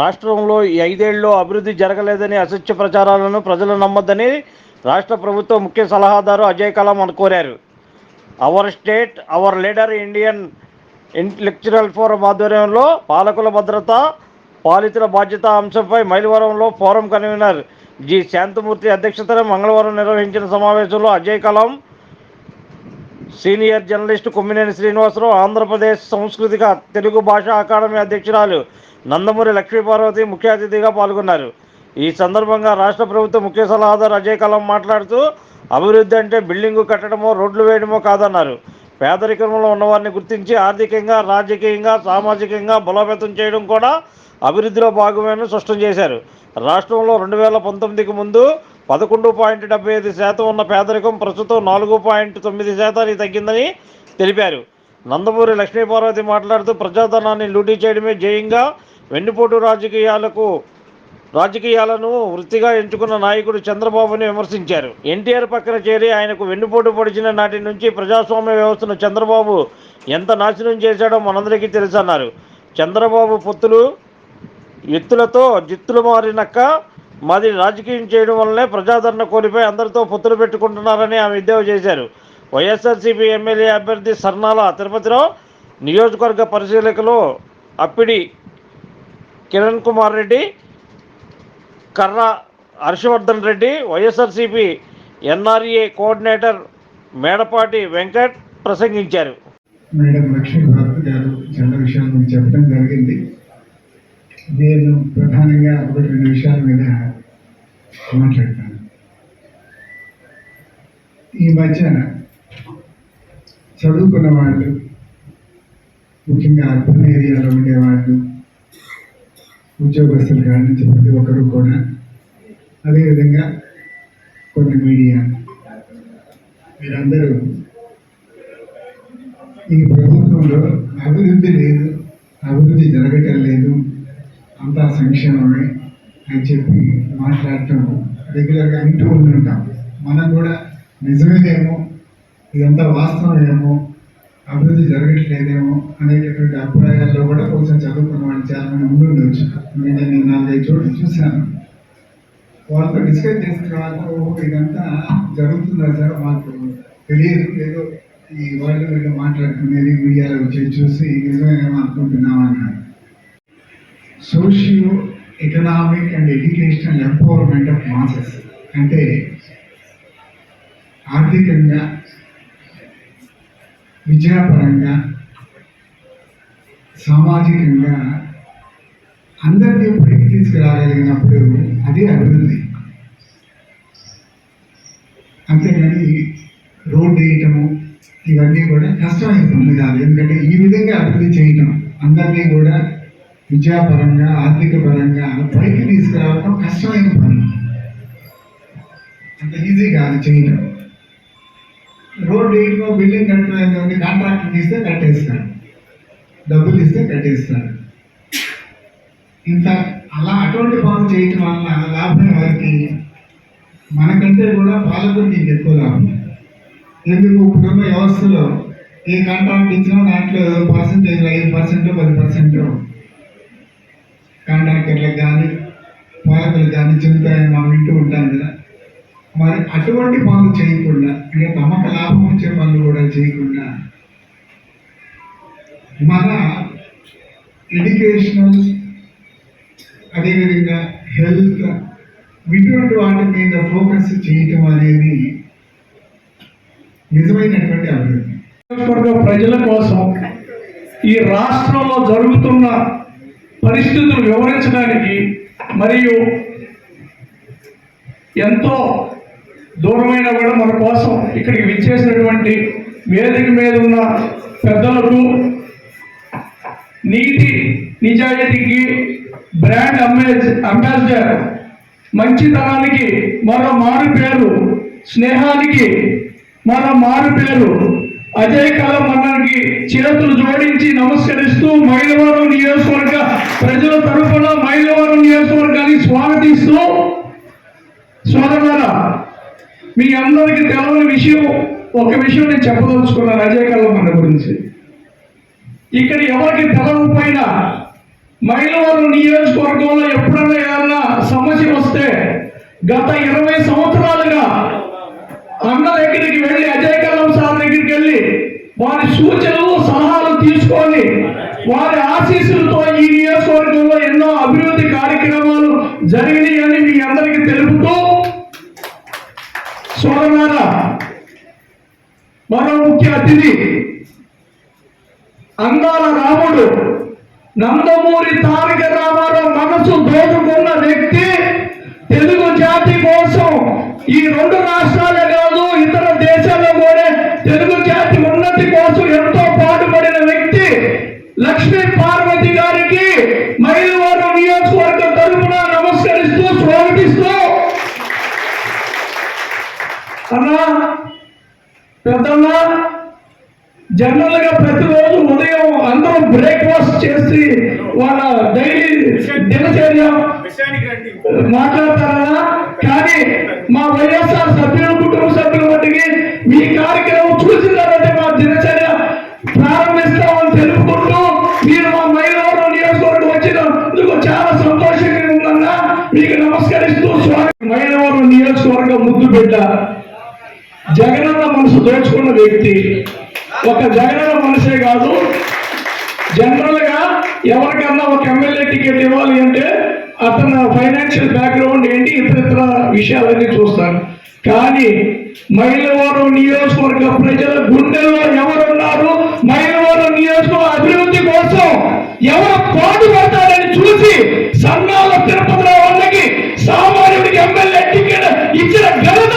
రాష్ట్రంలో ఈ ఐదేళ్ళలో అభివృద్ధి జరగలేదని అసత్య ప్రచారాలను ప్రజలు నమ్మొద్దని రాష్ట్ర ప్రభుత్వ ముఖ్య సలహాదారు అజయ్ కలాం అను కోరారు. Our state our leader Indian intellectual forum ఆధ్వర్యంలో పాలకుల భద్రత పాలితుల బాధ్యత అంశంపై మైలవరంలో ఫోరం కన్వీనర్. జి. శాంతమూర్తి అధ్యక్షతన మంగళవారం నిర్వహించిన సమావేశంలో అజయ్ కలాం సీనియర్ జర్నలిస్టు కొమ్మినేని శ్రీనివాసరావు ఆంధ్రప్రదేశ్ సాంస్కృతిక తెలుగు భాషా అకాడమీ అధ్యక్షురాలు నందమూరి లక్ష్మీపార్వతి ముఖ్య అతిథిగా పాల్గొన్నారు. ఈ సందర్భంగా రాష్ట్ర ప్రభుత్వ ముఖ్య సలహాదారు అజయ్ కలాం మాట్లాడుతూ అభివృద్ధి అంటే బిల్డింగు కట్టడమో రోడ్లు వేయడమో కాదన్నారు. పేదరికంలో ఉన్నవారిని గుర్తించి ఆర్థికంగా రాజకీయంగా సామాజికంగా బలోపేతం చేయడం కూడా అభివృద్ధిలో భాగమేనని స్పష్టం చేశారు. రాష్ట్రంలో రెండు వేల పంతొమ్మిదికి ముందు పదకొండు పాయింట్ డెబ్బై ఐదు శాతం ఉన్న పేదరికం ప్రస్తుతం నాలుగు పాయింట్ తొమ్మిది శాతానికి తగ్గిందని తెలిపారు. నందమూరి లక్ష్మీపార్వతి మాట్లాడుతూ ప్రజాధనాన్ని లూటీ చేయడమే జయంగా వెన్నుపోటు రాజకీయాలకు రాజకీయాలను వృత్తిగా ఎంచుకున్న నాయకుడు చంద్రబాబుని విమర్శించారు. ఎన్టీఆర్ పక్కన చేరి ఆయనకు వెన్నుపోటు పొడిచిన నాటి నుంచి ప్రజాస్వామ్య వ్యవస్థను చంద్రబాబు ఎంత నాశనం చేశాడో మనందరికీ తెలుసన్నారు. చంద్రబాబు పొత్తులు ఎత్తులతో జిత్తులు మారినక్క మాది రాజకీయం చేయడం వల్లనే ప్రజాదరణ కోల్పోయి అందరితో పొత్తులు పెట్టుకుంటున్నారని ఆమె ఎద్దేవా చేశారు. వైఎస్ఆర్సీపీ ఎమ్మెల్యే అభ్యర్థి సర్నాల తిరుపతిరావు నియోజకవర్గ పరిశీలకులు Appidi Kiran Kumar Reddy Karra Harshavardhan Reddy YSRCP NRA coordinator Medapati Venkat ప్రసంగించారు. మేడం లక్ష్మీ భారత్ గారు చాలా విషయాలు చెప్పడం జరిగింది. నేను ప్రధానంగా ఒకటి రెండు విషయాల మీద మాట్లాడతాను. ఈ మధ్య చదువుకున్న వాళ్ళు ముఖ్యంగా అర్బన్ ఏరియాలో ఉండేవాళ్ళు ఉద్యోగస్తులు కాడి నుంచి ప్రతి ఒక్కరు కూడా అదేవిధంగా కొన్ని మీడియా మీరందరూ ఈ ప్రభుత్వంలో అభివృద్ధి లేదు అభివృద్ధి జరగటం లేదు అంతా సంక్షేమమే అని చెప్పి మాట్లాడటం రెగ్యులర్గా వింటూ ఉంటుంటాం మనం కూడా నిజమేనేమో ఇదంతా వాస్తవమేమో అభివృద్ధి జరగట్లేదేమో అనేటటువంటి అభిప్రాయాల్లో కూడా కొంచెం చదువుకున్న వాళ్ళు చాలా ముందు ఉండి నేను నేను నాలుగైదు చోట్ల చూశాను. వాళ్ళతో డిస్కస్ చేసిన తర్వాత ఇదంతా జరుగుతుందా సార్? మాకు తెలియదు. ఏదో ఈ వాళ్ళు వీళ్ళు మాట్లాడుకునేది మీడియాలో వచ్చి చూసి నిజమేమో అనుకుంటున్నాం అన్నారు. Socio economic and educational empowerment of masses అంటే ఆర్థికంగా విద్యాపరంగా సామాజికంగా అందరినీ పైకి తీసుకురాగలిగినప్పుడు అది అభివృద్ధి. అంతేగాని రోడ్డు వేయటము ఇవన్నీ కూడా కష్టమైన పనులు కాదు. ఎందుకంటే ఈ విధంగా అభివృద్ధి చేయటం అందరినీ కూడా విద్యాపరంగా ఆర్థిక పరంగా పైకి తీసుకురావడం కష్టమైన పని. అంత ఈజీ కాదు చేయటం. రోడ్డు వేయటమో బిల్డింగ్ కట్టడం ఏంటంటే కాంట్రాక్టర్ ఇస్తే కట్టేస్తాడు. డబ్బులు ఇస్తే కట్టేస్తాడు. ఇంకా అలా అటువంటి పనులు చేయటం వల్ల లాభం ఎవరికి మనకంటే కూడా పాలకుడికి ఇంక ఎక్కువ లాభం. ఎందుకు? ఇప్పుడున్న వ్యవస్థలో ఏ కాంట్రాక్ట్ ఇచ్చినా దాంట్లో పర్సంటేజ్ ఐదు పర్సెంట్ పది పర్సెంట్ కాంట్రాక్టర్లకు కానీ పాలకులకు కానీ చెబుతాయని మనం వింటూ ఉంటాం కదా. మరి అటువంటి పనులు చేయకుండా అంటే తమకు లాభం వచ్చే పనులు కూడా చేయకుండా మన ఎడ్యుకేషనల్ అదేవిధంగా హెల్త్ ఇటువంటి వాటి మీద ఫోకస్ చేయటం అనేది నిజమైనటువంటి అభివృద్ధి. ప్రజల కోసం ఈ రాష్ట్రంలో జరుగుతున్న పరిస్థితులు వివరించడానికి మరియు ఎంతో దూరమైన కూడా మన కోసం ఇక్కడికి విచ్చేసినటువంటి వేదిక మీద ఉన్న పెద్దలకు నీతి నిజాయితీకి బ్రాండ్ అంబాజ్ అంబాసిడర్ మంచితనానికి మరో మారు పేరు స్నేహానికి మరో మారు పేరు అజయ్ కలం మనకి చేతులు జోడించి నమస్కరిస్తూ మైలవరం నియోజకవర్గ ప్రజల తరఫున మైలవరం నియోజకవర్గాన్ని స్వాగతిస్తూ సోదరులారా మీ అందరికీ తెలవని విషయం ఒక విషయం నేను చెప్పదలుచుకున్నాను అజయ్ కలం అన్న గురించి. ఇక్కడ ఎవరికి తెలవకపోయినా మైలవరం నియోజకవర్గంలో ఎప్పుడన్నా ఏదన్నా సమస్య వస్తే గత ఇరవై సంవత్సరాలుగా అన్న దగ్గరికి వెళ్ళి అజయ్ కలం సార్ దగ్గరికి వెళ్ళి వారి సూచనలు సలహాలు తీసుకొని వారి ఆశీస్సులతో ఈ నియోజకవర్గంలో ఎన్నో అభివృద్ధి కార్యక్రమాలు జరిగినాయని మీ అందరికీ తెలుపుతూ సోదరులారా మరో ముఖ్య అతిథి అందాల రాముడు. నందమూరి తారక రామారావు మనసు దోచుకున్న వ్యక్తి తెలుగు జాతి కోసం ఈ రెండు రాష్ట్రాల జనరల్గా ప్రతిరోజు ఉదయం అందరూ బ్రేక్ఫాస్ట్ చేసి వాళ్ళ డైలీ దినచర్య మాట్లాడతారా కానీ మా వైఎస్ఆర్ సభ్యుల కుటుంబ సభ్యుల మట్టికి మీ కార్యక్రమం చూసిన తర్వాత మా దినచర్య ప్రారంభిస్తామని తెలుపుకుంటూ మీరు మా మైలవరం నియోజకవర్గం వచ్చినందుకు చాలా సంతోషంగా ఉందన్నా మీకు నమస్కరిస్తూ స్వాగతం. మైలవరం నియోజకవర్గం ముద్దు బిడ్డ జగనన్న మనసు దోచుకున్న వ్యక్తి. ఒక జగనన్న మనసే కాదు. జనరల్గా ఎవరికన్నా ఒక ఎమ్మెల్యే టికెట్ ఇవ్వాలి అంటే అతను ఫైనాన్షియల్ బ్యాక్గ్రౌండ్ ఏంటి ఇతర ఇతర విషయాలన్నీ చూస్తారు కానీ మైలవరం నియోజకవర్గ ప్రజల గుండెల్లో ఎవరున్నారు? మైలవరం నియోజకవర్గ అభివృద్ధి కోసం ఎవరు పాటుపడతారని చూసి సన్నాల తిరుపతి వాళ్ళకి సామాన్యుడికి ఎమ్మెల్యే టికెట్ ఇచ్చిన ఘనత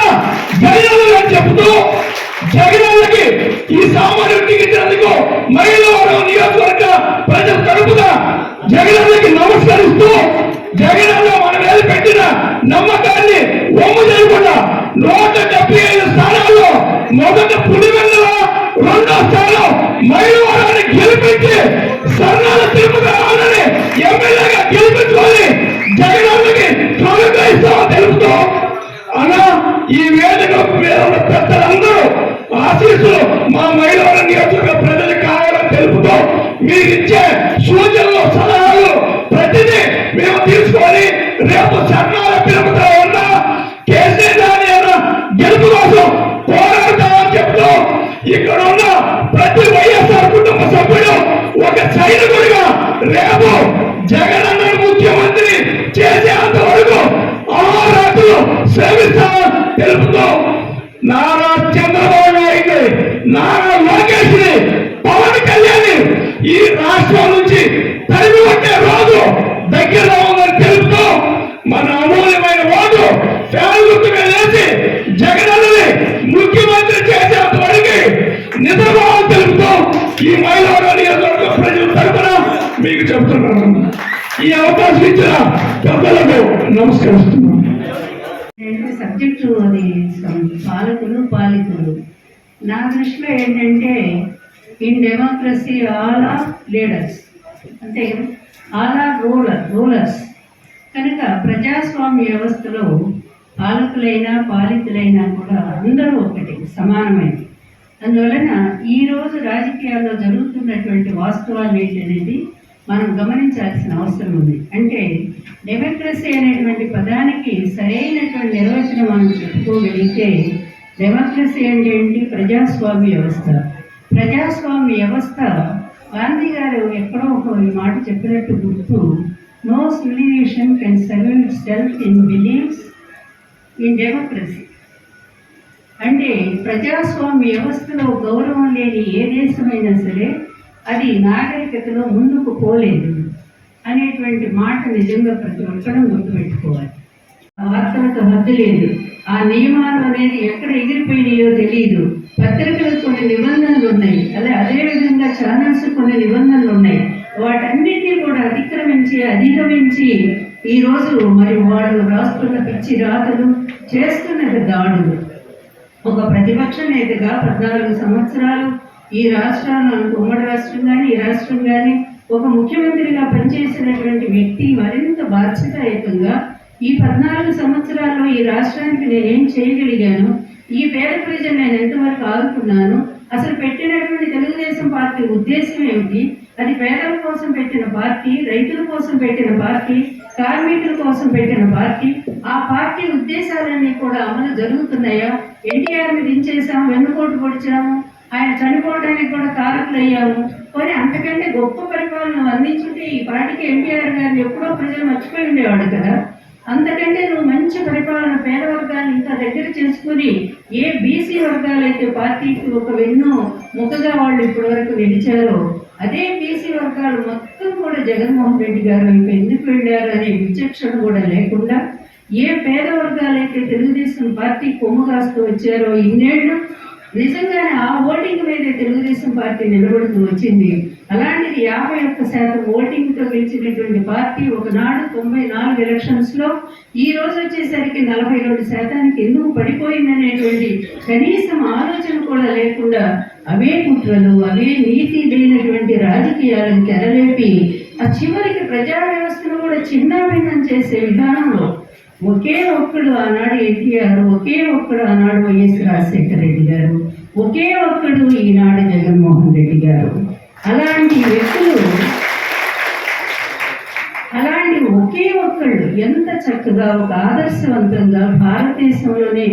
జగన్ అని చెబుతూ జగన్ ఈ సామాన్యుడికి ఇచ్చినందుకు మైలవరం నియోజకవర్గ ప్రజల తరపుగా జగనన్నకి నమస్కరిస్తూ జగనన్న మన మీద పెట్టిన నమ్మకాన్ని ఒమ్ము చేయకుండా నూట డెబ్బై ఐదు స్థానాల్లో మొదట పులివెందుల రెండో స్థానం మైలవరాన్ని గెలిపించి సన్నాల తిరుపతి రావాలని ఎమ్మెల్యేగా గెలిపించుకొని జగనన్నకి త్వరగా ఇస్తామని తెలుపుతూ అన్న ఈ వేదిక మీద ఉన్న పెద్దలందరూ ఆశీస్సులు మా మైలవరం నియోజకవర్గ ప్రజలకు కావాలని తెలుపుతూ మీరిచ్చే సూచనలు సలహాలు ప్రతిదీ మేము తీసుకొని రేపు సన్నాల పిలుపుతో ఉన్న కేసీఆర్ గెలుపు కోసం పోరాడతామని చెప్తూ ఇక్కడ ఉన్న ప్రతి వైఎస్ఆర్ కుటుంబ సభ్యుడు ఒక సైనికుడిగా రేపు జగన్ ఈ మైలవరం నియోజకవర్గ ప్రజల తరపున మీకు చెప్తున్నాను. ఈ అవకాశం ఇచ్చిన పెద్దలకు నమస్కరిస్తున్నాను. సబ్జెక్టు అది? సం- పాలకులు పాలితులు. నా దృష్టిలో ఏంటంటే in democracy all of leaders అంటే ఆల్ ఆర్ రూలర్ రూలర్స్ కనుక ప్రజాస్వామ్య వ్యవస్థలో పాలకులైనా పాలితులైనా కూడా అందరూ ఒకటి సమానమైనది అందువలన ఈరోజు రాజకీయాల్లో జరుగుతున్నటువంటి వాస్తవాలు ఏంటనేది మనం గమనించాల్సిన అవసరం ఉంది. అంటే డెమోక్రసీ అనేటువంటి పదానికి సరైనటువంటి నిర్వచనం మనం చెప్పుకోగలిగితే డెమోక్రసీ అంటే ఏంటి? ప్రజాస్వామ్య వ్యవస్థ. ప్రజాస్వామ్య వ్యవస్థ గాంధీ గారు ఎక్కడో ఒక ఈ మాట చెప్పినట్టు గుర్తు no civilisation can serve self in believes in democracy అంటే ప్రజాస్వామ్య వ్యవస్థలో గౌరవం లేని ఏ దేశమైనా సరే అది నాగరికతలో ముందుకు పోలేదు అనేటువంటి మాట నిజంగా ప్రతి ఒక్కరూ గుర్తుపెట్టుకోవాలి. ఆ వార్తలకు హద్దు లేదు. ఆ నియమాలు అనేది ఎక్కడ ఎగిరిపోయినాయో తెలియదు పత్రికలు కొన్ని నిబంధనలు ఉన్నాయి. అదే అదే విధంగా ఛానల్స్ కొన్ని నిబంధనలు ఉన్నాయి. వాటన్నిటినీ కూడా అతిక్రమించి అధిగమించి ఈ రోజు మరి వాళ్ళు రాస్తున్న పిచ్చి రాతలు చేస్తున్నది దాడులు. ఒక ప్రతిపక్ష నేతగా పద్నాలుగు సంవత్సరాలు ఈ రాష్ట్రాలను ఉమ్మడి రాష్ట్రం కానీ ఈ రాష్ట్రం కానీ ఒక ముఖ్యమంత్రిగా పనిచేసినటువంటి వ్యక్తి మరింత బాధ్యతాయుతంగా ఈ పద్నాలుగు సంవత్సరాల్లో ఈ రాష్ట్రానికి నేనేం చేయగలిగాను ఈ పేద ప్రజలు నేను ఎంతవరకు ఆదుకున్నాను అసలు పెట్టినటువంటి తెలుగుదేశం పార్టీ ఉద్దేశం ఏమిటి అది పేదల కోసం పెట్టిన పార్టీ రైతుల కోసం పెట్టిన పార్టీ కార్మికుల కోసం పెట్టిన పార్టీ ఆ పార్టీ ఉద్దేశాలన్నీ కూడా అమలు జరుగుతున్నాయా ఎన్టీఆర్ని దించేసాం వెన్నుకోటు పొడిచాము ఆయన చనిపోవడానికి కూడా కారకులు అయ్యాము కానీ అంతకంటే గొప్ప పరిపాలన అందించుంటే ఈ పార్టీకి ఎన్టీఆర్ గారిని ఎప్పుడో ప్రజలు మర్చిపోయి ఉండేవాడు కదా. అంతకంటే నువ్వు మంచి పరిపాలన పేద వర్గాన్ని ఇంకా దగ్గర చేసుకుని ఏ బీసీ వర్గాలైతే పార్టీకి ఒక వెన్ను ముఖగా వాళ్ళు ఇప్పటి వరకు నిలిచారో అదే బీసీ వర్గాలు మొత్తం కూడా జగన్మోహన్ రెడ్డి గారు వైపు ఎందుకు వెళ్ళారు అనే విచక్షణ కూడా లేకుండా ఏ పేద వర్గాలైతే తెలుగుదేశం పార్టీ కొమ్ము కాస్తూ వచ్చారో ఇన్నేళ్ళు నిజంగానే ఆ ఓటింగ్ మీదే తెలుగుదేశం పార్టీ నిలబడుతూ వచ్చింది. అలాంటిది యాభై ఒక్క శాతం ఓటింగ్తో గెలిచినటువంటి పార్టీ ఒకనాడు తొంభై నాలుగు ఎలక్షన్స్లో ఈ రోజు వచ్చేసరికి నలభై రెండు శాతానికి ఎందుకు పడిపోయిందనేటువంటి కనీసం ఆలోచన కూడా లేకుండా అవే కుట్రలు అవే నీతి లేనటువంటి రాజకీయాలను తెరలేపి ఆ చివరికి ప్రజా వ్యవస్థను కూడా చిన్నాభిన్నం చేసే విధానంలో ఒకే ఒక్కడు ఆనాడు ఎన్టీఆర్ ఒకే ఒక్కడు ఆనాడు వైఎస్ రాజశేఖర రెడ్డి గారు ఒకే ఒక్కడు ఈనాడు జగన్మోహన్ రెడ్డి గారు. యువకుడు ఎంత చక్కగా ఒక ఆదర్శవంతంగా భారతదేశంలోనే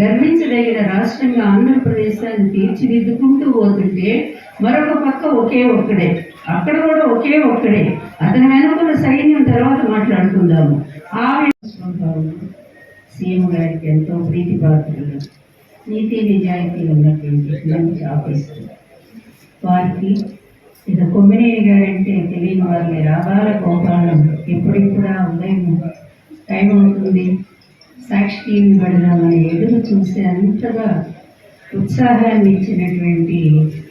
గర్వించదగిన రాష్ట్రంగా ఆంధ్రప్రదేశాన్ని తీర్చిదిద్దుకుంటూ పోతుంటే మరొక పక్క ఒకే ఒక్కడే. అక్కడ కూడా ఒకే ఒక్కడే. అతని వెనుకున్న సైన్యం తర్వాత మాట్లాడుకుందాము. ఆ సీఎం గారికి ఎంతో ప్రీతిపాత్రులు నీతి నిజాయితీ ఉన్నటువంటి మంచి వారికి ఇక కొమ్మినేని గారు అంటే తెలియని వారిని రాగాల కోపాలను ఎప్పుడెప్పుడా ఉదయం టైం అవుతుంది. సాక్షి టీవీ పెడదామని ఎదురు చూసి అంతగా ఉత్సాహాన్ని ఇచ్చినటువంటి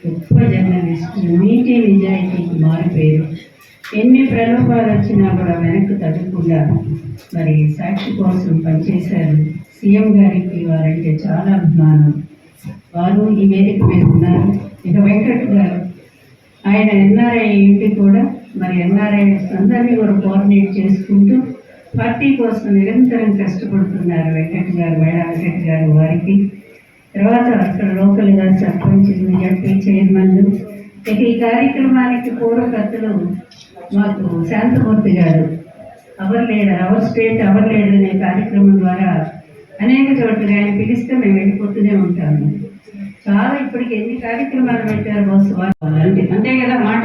గొప్ప జర్నలిస్ట్ నీటి నిజాయితీకి మారిపోయారు ఎన్ని ప్రలోభాలు వచ్చినా కూడా వెనక్కి తగ్గకుండా మరి సాక్షి కోసం పనిచేశారు సీఎం గారికి వారంటే చాలా అభిమానం. వారు ఈ వేదిక మీద ఉన్నారు. ఇక వెంకట్ గారు ఆయన ఎన్ఆర్ఐ ఇంటి కూడా మరి ఎన్ఆర్ఐ అందరినీ కూడా కోఆర్డినేట్ చేసుకుంటూ పార్టీ కోసం నిరంతరం కష్టపడుతున్నారు వెంకట్ గారు మేడా వెంకట్ గారు వారికి. తర్వాత అక్కడ లోకల్గా సర్పంచ్ ఎంపీ చైర్మన్లు ఇక ఈ కార్యక్రమానికి పూర్వకర్తలు మాకు శాంతమూర్తి గారు. Our leader our state our leader అనే కార్యక్రమం ద్వారా అనేక చోట్ల ఆయన పిలిస్తే మేము వెళ్ళిపోతూనే ఉంటాము. చాలా ఇప్పటికి ఎన్ని కార్యక్రమాలు పెట్టారు బస్సు వాళ్ళు అంతే అంతే కదా మాట?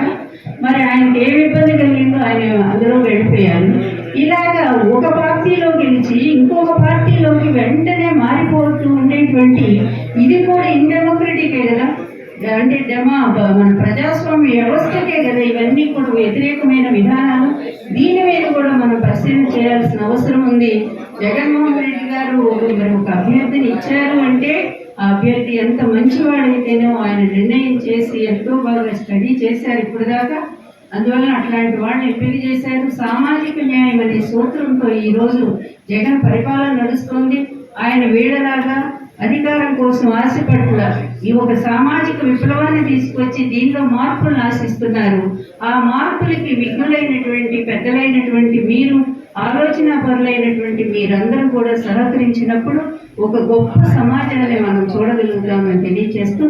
మరి ఆయనకి ఏమి ఇబ్బంది కలిగిందో ఆయన అందరూ వెళ్ళిపోయారు. ఇలాగా ఒక పార్టీలో గెలిచి ఇంకొక పార్టీలోకి వెంటనే మారిపోతూ ఉండేటువంటి ఇది కూడా ఇండెమోక్రటికే కదా? అంటే డెమా మన ప్రజాస్వామ్య వ్యవస్థకే కదా ఇవన్నీ కూడా వ్యతిరేకమైన విధానాలు. దీని మీద కూడా మనం పరిశీలన చేయాల్సిన అవసరం ఉంది. జగన్మోహన్ రెడ్డి గారు మరి ఒక అభ్యర్థిని ఇచ్చారు అంటే అభ్యర్థి ఎంత మంచివాడైతేనో ఆయన నిర్ణయం చేసి ఎంతో బాగా స్టడీ చేశారు ఇప్పుడు దాకా అందువల్ల అట్లాంటి వాళ్ళని ఎంపిక చేశారు. సామాజిక న్యాయం అనే సూత్రంతో ఈ రోజు జగన్ పరిపాలన నడుస్తుంది. ఆయన వీడలాగా అధికారం కోసం ఆశపట్ల ఈ ఒక సామాజిక విప్లవాన్ని తీసుకొచ్చి దీనిలో మార్పులను ఆశిస్తున్నారు. ఆ మార్పులకి విఘ్నులైనటువంటి పెద్దలైనటువంటి మీరు ఆలోచన పరులైనటువంటి మీరందరూ కూడా సహకరించినప్పుడు ఒక గొప్ప సమాజాన్ని మనం చూడగలుగుతామని తెలియజేస్తూ